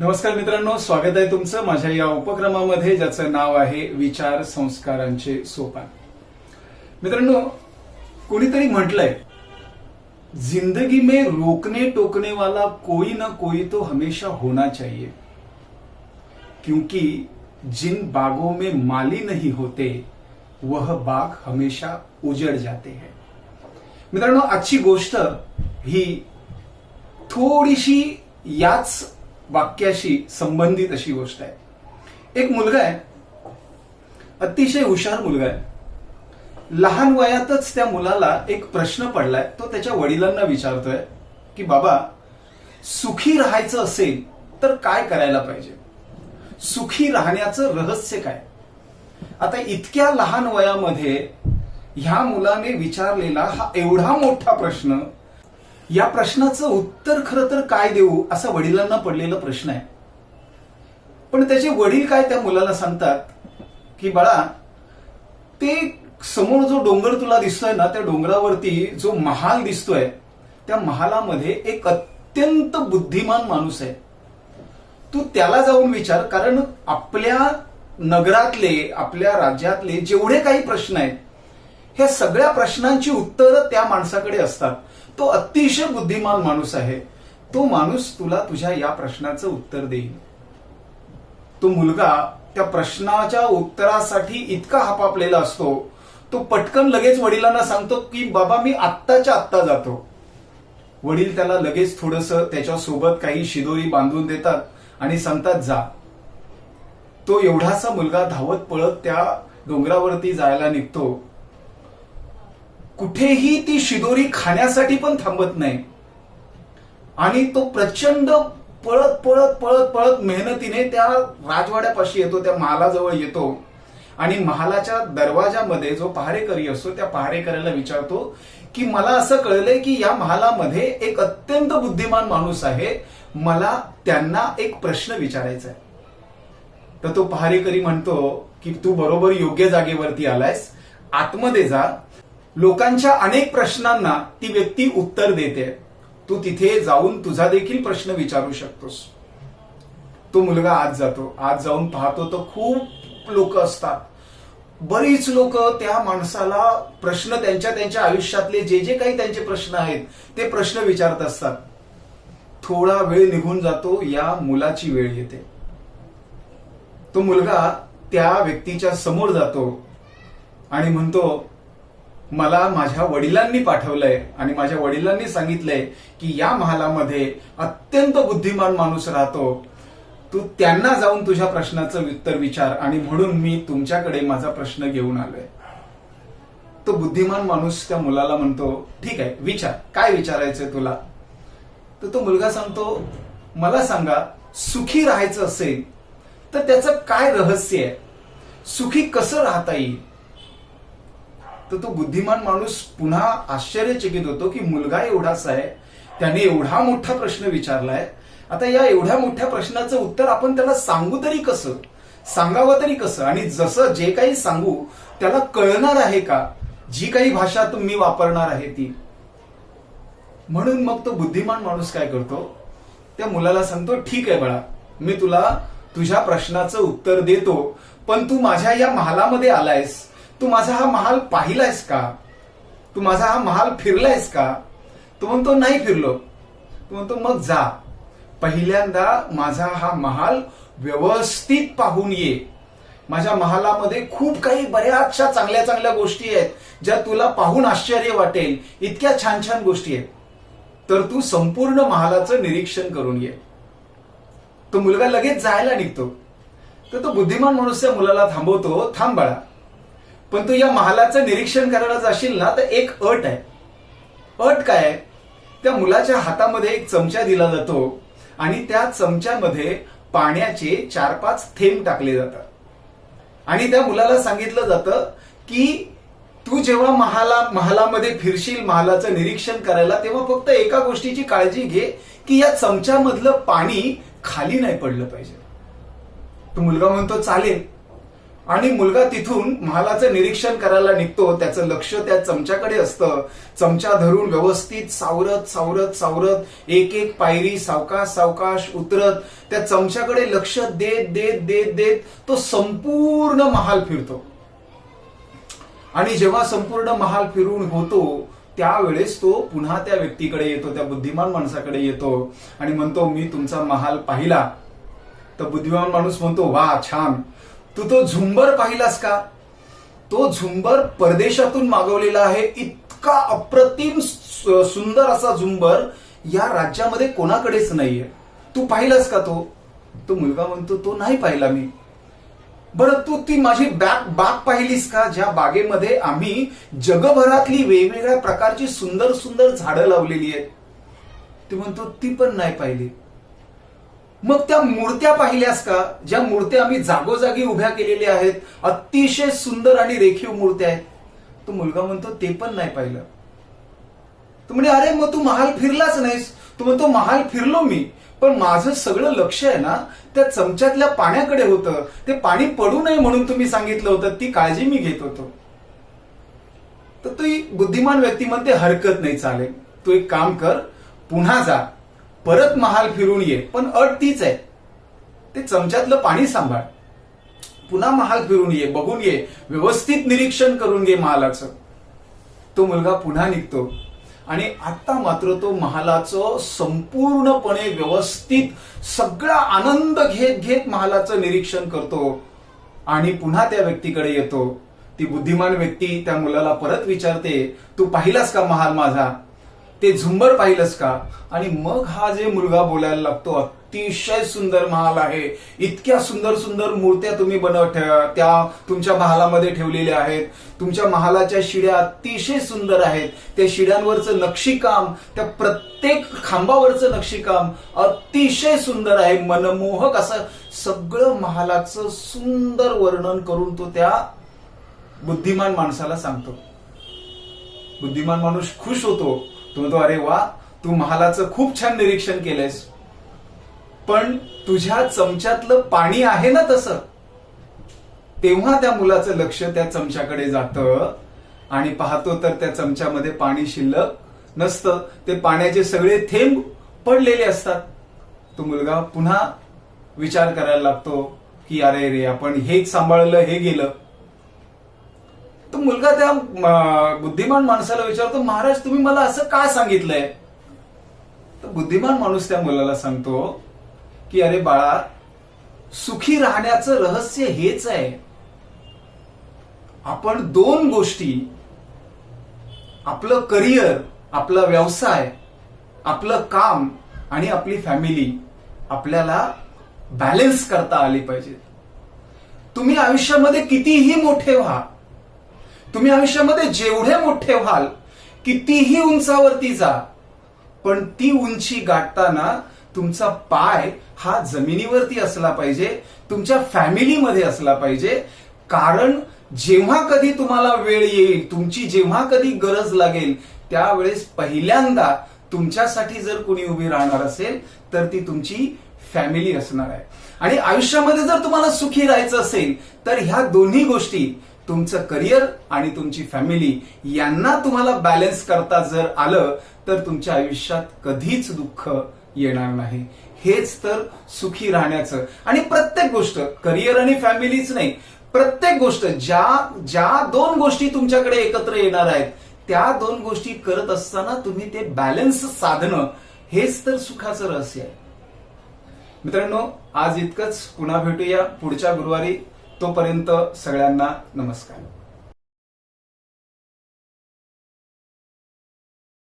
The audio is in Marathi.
नमस्कार मित्रांनो स्वागत आहे तुमचं माझ्या या उपक्रमामध्ये ज्याचं नाव आहे विचार संस्कारांचे सोपान. मित्रांनो कोणीतरी म्हटलंय जिंदगी में रोकने टोकने वाला कोई ना कोई तो हमेशा होना चाहिए. क्योंकि जिन बागों में माली नहीं होते वह बाग हमेशा उजड़ जाते हैं. मित्रांनो आजची गोष्ट ही थोडीशी याच वाक्याशी संबंधित अशी गोष्ट आहे. एक मुलगा आहे. अतिशय हुशार मुलगा आहे. लहान वयातच त्या मुलाला एक प्रश्न पडलाय. तो त्याच्या वडिलांना विचारतोय की बाबा सुखी राहायचं असेल तर काय करायला पाहिजे? सुखी राहण्याचं रहस्य काय? आता इतक्या लहान वयामध्ये ह्या मुलाने विचारलेला हा एवढा मोठा प्रश्न या प्रश्नाचं उत्तर खरं तर काय देऊ असा वडिलांना पडलेला प्रश्न आहे. पण त्याचे वडील काय त्या मुलाला सांगतात की बाळा ते समोर जो डोंगर तुला दिसतोय ना त्या डोंगरावरती जो महाल दिसतोय त्या महालामध्ये एक अत्यंत बुद्धिमान माणूस आहे. तू त्याला जाऊन विचार कारण आपल्या नगरातले आपल्या राज्यातले जेवढे काही प्रश्न आहेत ह्या सगळ्या प्रश्नांची उत्तरं त्या माणसाकडे असतात. तो अतिशय बुद्धिमान माणूस आहे. तो माणूस तुला तुझ्या या प्रश्नाचं उत्तर देईल. तो मुलगा त्या प्रश्नाच्या उत्तरासाठी इतका हापापलेला असतो. तो पटकन लगेच वडिलांना सांगतो की बाबा मी आत्ताच्या आत्ता जातो. वडील त्याला लगेच थोडस त्याच्यासोबत काही शिदोरी बांधून देतात आणि सांगतात जा. तो एवढासा मुलगा धावत पळत त्या डोंगरावरती जायला निघतो. कुठेही ती शिदोरी खाण्यासाठी पण थांबत नाही. आणि तो प्रचंड पळत पळत पळत पळत मेहनतीने त्या राजवाड्यापाशी येतो त्या महालाजवळ येतो. आणि महालाच्या दरवाजामध्ये जो पहारेकरी असतो त्या पहारेकऱ्याला विचारतो की मला असं कळलंय की या महालामध्ये एक अत्यंत बुद्धिमान माणूस आहे. मला त्यांना एक प्रश्न विचारायचा आहे. तर तो पहारेकरी म्हणतो की तू बरोबर योग्य जागेवरती आलायस. आतमध्ये जा. लोकांच्या अनेक प्रश्नांना ती व्यक्ती उत्तर देते. तू तिथे जाऊन तुझा देखील प्रश्न विचारू शकतोस. तो मुलगा आज जातो. आज जाऊन पाहतो तर खूप लोक असतात. बरीच लोक त्या माणसाला प्रश्न त्यांच्या त्यांच्या आयुष्यातले जे जे काही त्यांचे प्रश्न आहेत ते प्रश्न विचारत असतात. थोडा वेळ निघून जातो या मुलाची वेळ येते. तो मुलगा त्या व्यक्तीच्या समोर जातो आणि म्हणतो मला माझ्या वडिलांनी पाठवलंय आणि माझ्या वडिलांनी सांगितलंय की या महालामध्ये अत्यंत बुद्धिमान माणूस राहतो. तू त्यांना जाऊन तुझ्या प्रश्नाचं उत्तर विचार आणि म्हणून मी तुमच्याकडे माझा प्रश्न घेऊन आलोय. तो बुद्धिमान माणूस त्या मुलाला म्हणतो ठीक आहे विचार. काय विचारायचंय तुला? तर तो मुलगा सांगतो मला सांगा सुखी राहायचं असेल तर त्याचं काय रहस्य आहे? सुखी कसं राहता येईल? तर तो बुद्धिमान माणूस पुन्हा आश्चर्यचकित होतो की मुलगा एवढाच आहे. त्याने एवढा मोठा प्रश्न विचारलाय. आता या एवढ्या मोठ्या प्रश्नाचं उत्तर आपण त्याला सांगू तरी कसं? सांगावं तरी कसं? आणि जसं जे काही सांगू त्याला कळणार आहे का? जी काही भाषा तुम्ही वापरणार आहे ती. म्हणून मग तो बुद्धिमान माणूस काय करतो? त्या मुलाला सांगतो ठीक आहे बाळा मी तुला तुझ्या प्रश्नाचं उत्तर देतो पण तू माझ्या या महालामध्ये आलायस. तू माझा हा महाल पाहिलायस का? तू माझा हा महाल फिरलायस का? तो म्हणतो नाही फिरलो. तो म्हणतो मग जा. पहिल्यांदा माझा हा महाल व्यवस्थित पाहून ये. माझ्या महालामध्ये खूप काही बऱ्याचशा चांगल्या चांगल्या गोष्टी आहेत ज्या तुला पाहून आश्चर्य वाटेल. इतक्या छान छान गोष्टी आहेत. तर तू संपूर्ण महालाचं निरीक्षण करून ये. तो मुलगा लगेच जायला निघतो. तर तो बुद्धिमान मनुष्य मुलाला थांबवतो थांब बाळा. पण तू या महालाचं निरीक्षण करायला जाशील ना तर एक अट आहे. अट काय आहे? त्या मुलाच्या हातामध्ये एक चमचा दिला जातो आणि त्या चमच्यामध्ये पाण्याचे चार पाच थेंब टाकले जातात. आणि त्या मुलाला सांगितलं जातं की तू जेव्हा महाला महालामध्ये फिरशील महालाचं निरीक्षण करायला तेव्हा फक्त एका गोष्टीची काळजी घे की या चमच्यामधलं पाणी खाली नाही पडलं पाहिजे. तो मुलगा म्हणतो चालेल आणि मुलगा तिथून महालाचं निरीक्षण करायला निघतो त्याचं लक्ष त्या चमच्याकडे असतं. चमचा धरून व्यवस्थित सावरत सावरत सावरत एक एक पायरी सावकाश सावकाश उतरत त्या चमच्याकडे लक्ष देत देत देत देत तो संपूर्ण महाल फिरतो. आणि जेव्हा संपूर्ण महाल फिरून होतो त्यावेळेस तो पुन्हा त्या व्यक्तीकडे येतो त्या बुद्धिमान माणसाकडे येतो आणि म्हणतो मी तुमचा महाल पाहिला. तर बुद्धिमान माणूस म्हणतो वा छान. तू तो झुंबर पाहिलास का? तो झुंबर परदेशातून मागवलेला आहे. इतका अप्रतिम सुंदर असा झुंबर या राज्यामध्ये कोणाकडेच नाहीये. तू पाहिलास का तो? तो मुलगा म्हणतो तो नाही पाहिला मी. बरं तू ती माझी बॅग बाग पाहिलीस का? ज्या बागेमध्ये आम्ही जगभरातली वेगवेगळ्या प्रकारची सुंदर सुंदर झाडं लावलेली आहेत. ती म्हणतो ती पण नाही पाहिली. मग त्या मूर्त्या पाहिल्यास का? ज्या मूर्त्या आम्ही जागोजागी उभ्या केलेल्या आहेत अतिशय सुंदर आणि रेखीव मूर्त्या आहेत. तो मुलगा म्हणतो ते पण नाही पाहिलं. तू म्हणजे अरे मग तू महाल फिरलाच नाहीस. तू म्हणतो महाल फिरलो मी पण माझं सगळं लक्ष आहे ना त्या चमच्यातल्या पाण्याकडे होतं. ते पाणी पडू नये म्हणून तुम्ही सांगितलं होतं ती काळजी मी घेत होतो. तर तू बुद्धिमान व्यक्ती म्हणते हरकत नाही चालेल. तू एक काम कर पुन्हा जा. परत महाल फिरून ये पण अट तीच आहे. ते चमच्यातलं पाणी सांभाळ. पुन्हा महाल फिरून ये बघून ये व्यवस्थित निरीक्षण करून घे महालाचं. तो मुलगा पुन्हा निघतो. आणि आता मात्र तो महालाचं संपूर्णपणे व्यवस्थित सगळा आनंद घेत घेत महालाचं निरीक्षण करतो. आणि पुन्हा त्या व्यक्तीकडे येतो. ती बुद्धिमान व्यक्ती त्या मुलाला परत विचारते तू पाहिलास का महाल माझा? ते झुंबर पाहिलंस का? आणि मग हा जे मुलगा बोलायला लागतो अतिशय सुंदर महाल आहे. इतक्या सुंदर सुंदर मूर्त्या तुम्ही बनव त्या तुमच्या महालामध्ये ठेवलेल्या आहेत. तुमच्या महालाच्या शिड्या अतिशय सुंदर आहेत. त्या शिड्यांवरचं नक्षीकाम त्या प्रत्येक खांबावरचं नक्षीकाम अतिशय सुंदर आहे. मनमोहक असं सगळं महालाचं सुंदर वर्णन करून तो त्या बुद्धिमान माणसाला सांगतो. बुद्धिमान माणूस खुश होतो. तो म्हणतो अरे वा तू महालाचं खूप छान निरीक्षण केलंयस. पण तुझ्या चमच्यातलं पाणी आहे ना तसं. तेव्हा त्या मुलाचं लक्ष त्या चमच्याकडे जातं आणि पाहतो तर त्या चमच्यामध्ये पाणी शिल्लक नसतं. ते पाण्याचे सगळे थेंब पडलेले असतात. तो मुलगा पुन्हा विचार करायला लागतो की अरे रे आपण हे सांभाळलं हे गेलं. तो मुलगा त्या बुद्धिमान माणसाला विचारतो महाराज तुम्ही मला असं का सांगितलंय? तर बुद्धिमान माणूस त्या मुलाला सांगतो की अरे बाळा सुखी राहण्याचं रहस्य हेच आहे. आपण दोन गोष्टी आपलं करिअर आपला व्यवसाय आपलं काम आणि आपली फॅमिली आपल्याला बॅलेन्स करता आली पाहिजे. तुम्ही आयुष्यामध्ये कितीही मोठे व्हा तुम्ही आयुष्यामध्ये जेवढे मोठे व्हाल कितीही उंचावरती जा पण ती उंची गाठताना तुमचा पाय हा जमिनीवरती असला पाहिजे तुमच्या फॅमिलीमध्ये असला पाहिजे. कारण जेव्हा कधी तुम्हाला वेळ येईल तुमची जेव्हा कधी गरज लागेल त्यावेळेस पहिल्यांदा तुमच्यासाठी जर कोणी उभी राहणार असेल तर ती तुमची फॅमिली असणार आहे. आणि आयुष्यामध्ये जर तुम्हाला सुखी राहायचं असेल तर ह्या दोन्ही गोष्टी तुमचं करिअर आणि तुमची फॅमिली यांना तुम्हाला बॅलन्स करता जर आलं तर तुमच्या आयुष्यात कधीच दुःख येणार नाही. हेच तर सुखी राहण्याचं. आणि प्रत्येक गोष्ट करिअर आणि फॅमिलीच नाही. प्रत्येक गोष्ट ज्या ज्या दोन गोष्टी तुमच्याकडे एकत्र येणार आहेत त्या दोन गोष्टी करत असताना तुम्ही ते बॅलन्स साधणं हेच तर सुखाचं रहस्य आहे. मित्रांनो आज इतकंच. पुन्हा भेटूया पुढच्या गुरुवारी. तोपर्यंत सगळ्यांना नमस्कार.